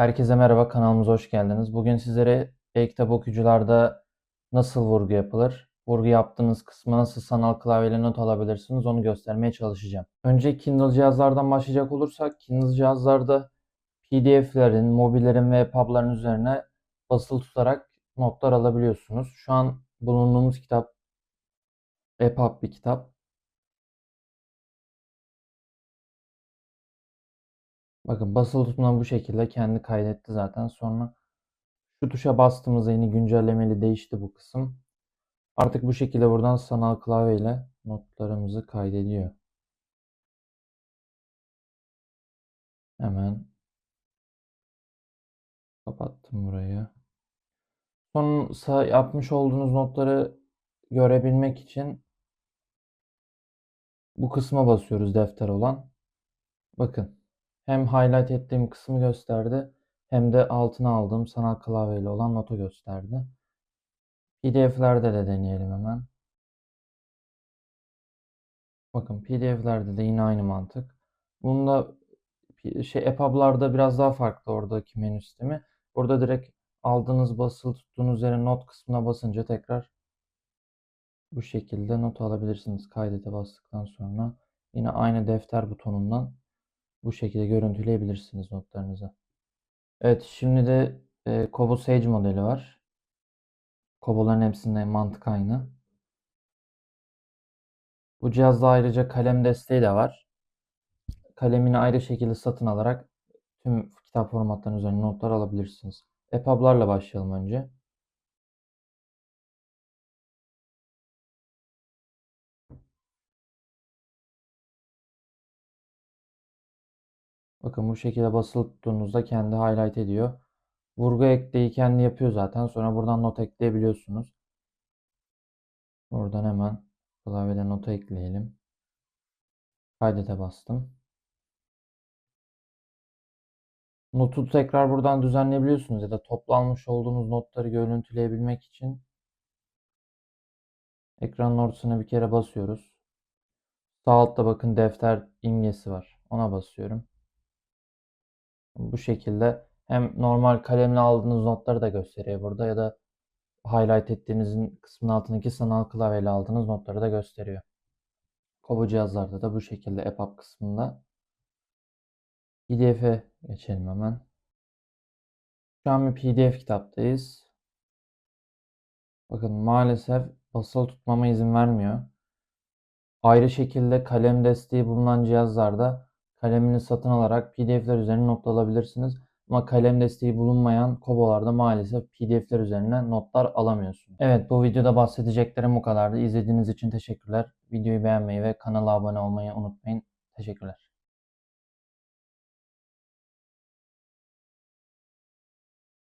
Herkese merhaba, kanalımıza hoş geldiniz. Bugün sizlere e-kitap okuyucularda nasıl vurgu yapılır, vurgu yaptığınız kısmı nasıl sanal klavyeyle not alabilirsiniz onu göstermeye çalışacağım. Önce Kindle cihazlardan başlayacak olursak, Kindle cihazlarda PDF'lerin, mobillerin ve EPUB'ların üzerine basılı tutarak notlar alabiliyorsunuz. Şu an bulunduğumuz kitap EPUB bir kitap. Bakın basılı tutulan bu şekilde kendi kaydetti zaten. Sonra şu tuşa bastığımızda yeni güncellemeli değişti bu kısım. Artık bu şekilde buradan sanal klavyeyle notlarımızı kaydediyor. Hemen kapattım burayı. Son yapmış olduğunuz notları görebilmek için bu kısma basıyoruz defter olan. Bakın hem highlight ettiğim kısmı gösterdi hem de altına aldığım sanal klavyeyle olan notu gösterdi. PDF'lerde de deneyelim hemen. Bakın PDF'lerde de yine aynı mantık. Bunda şey EPUB'larda biraz daha farklı oradaki menü sistemi. Burada direkt aldığınız basılı tuttuğunuz yere not kısmına basınca tekrar bu şekilde not alabilirsiniz. Kaydete bastıktan sonra yine aynı defter butonundan bu şekilde görüntüleyebilirsiniz notlarınızı. Evet şimdi de e, Kobo Sage modeli var. Koboların hepsinde mantık aynı. Bu cihazda ayrıca kalem desteği de var. Kalemini ayrı şekilde satın alarak tüm kitap formatlarının üzerine notlar alabilirsiniz. EPUB'larla başlayalım önce. Bakın bu şekilde basılı tuttuğunuzda kendi highlight ediyor. Vurgu ekleyi kendi yapıyor zaten. Sonra buradan not ekleyebiliyorsunuz. Buradan hemen klavyeden notu ekleyelim. Kaydete bastım. Notu tekrar buradan düzenleyebiliyorsunuz ya da toplanmış olduğunuz notları görüntüleyebilmek için ekranın ortasına bir kere basıyoruz. Sağ altta bakın defter imgesi var. Ona basıyorum. Bu şekilde hem normal kalemle aldığınız notları da gösteriyor burada ya da highlight ettiğinizin kısmının altındaki sanal klavyeyle aldığınız notları da gösteriyor. Kobo cihazlarda da bu şekilde EPUB kısmında. PDF'e geçelim hemen. Şu an bir PDF kitaptayız. Bakın maalesef basılı tutmama izin vermiyor. Ayrı şekilde kalem desteği bulunan cihazlarda kalemini satın alarak PDF'ler üzerine not alabilirsiniz. Ama kalem desteği bulunmayan Kobo'larda maalesef PDF'ler üzerine notlar alamıyorsunuz. Evet bu videoda bahsedeceklerim bu kadardı. İzlediğiniz için teşekkürler. Videoyu beğenmeyi ve kanala abone olmayı unutmayın. Teşekkürler.